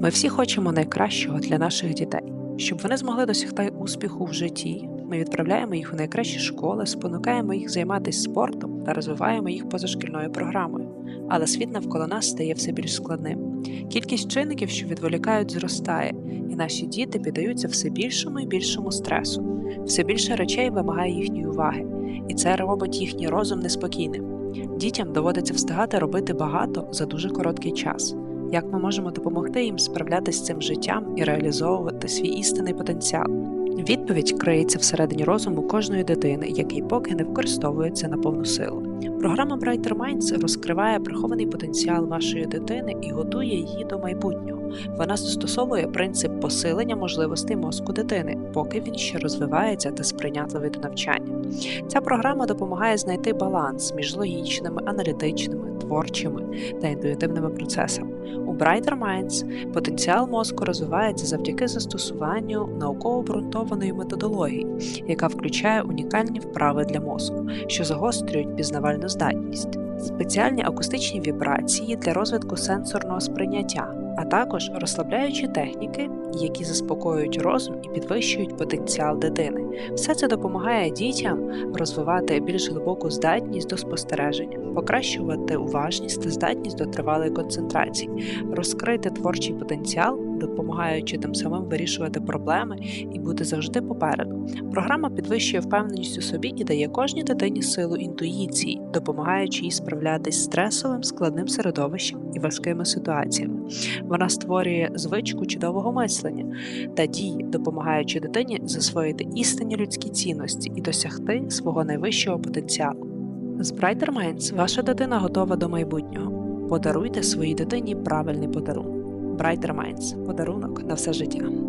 Ми всі хочемо найкращого для наших дітей, щоб вони змогли досягти успіху в житті. Ми відправляємо їх у найкращі школи, спонукаємо їх займатися спортом та розвиваємо їх позашкільною програмою. Але світ навколо нас стає все більш складним. Кількість чинників, що відволікають, зростає, і наші діти піддаються все більшому і більшому стресу. Все більше речей вимагає їхньої уваги, і це робить їхній розум неспокійним. Дітям доводиться встигати робити багато за дуже короткий час. Як ми можемо допомогти їм справлятися з цим життям і реалізовувати свій істинний потенціал? Відповідь криється всередині розуму кожної дитини, який поки не використовується на повну силу. Програма Brighter Minds розкриває прихований потенціал вашої дитини і готує її до майбутнього. Вона застосовує принцип посилення можливостей мозку дитини, поки він ще розвивається та сприйнятливий до навчання. Ця програма допомагає знайти баланс між логічними, аналітичними, творчими та інтуїтивними процесами. У Brighter Minds потенціал мозку розвивається завдяки застосуванню науково обґрунтованої методології, яка включає унікальні вправи для мозку, що загострюють пізнавальну здатність, спеціальні акустичні вібрації для розвитку сенсорного сприйняття, а також розслабляючі техніки, які заспокоюють розум і підвищують потенціал дитини. Все це допомагає дітям розвивати більш глибоку здатність до спостереження, покращувати уважність та здатність до тривалої концентрації, розкрити творчий потенціал, допомагаючи тим самим вирішувати проблеми і бути завжди попереду. Програма підвищує впевненість у собі і дає кожній дитині силу інтуїції, допомагаючи їй справлятись з стресовим, складним середовищем і важкими ситуаціями. Вона створює звичку чудового мислення та дії, допомагаючи дитині засвоїти істинні людські цінності і досягти свого найвищого потенціалу. З Brighter Minds ваша дитина готова до майбутнього. Подаруйте своїй дитині правильний подарунок. Brighter Minds – подарунок на все життя.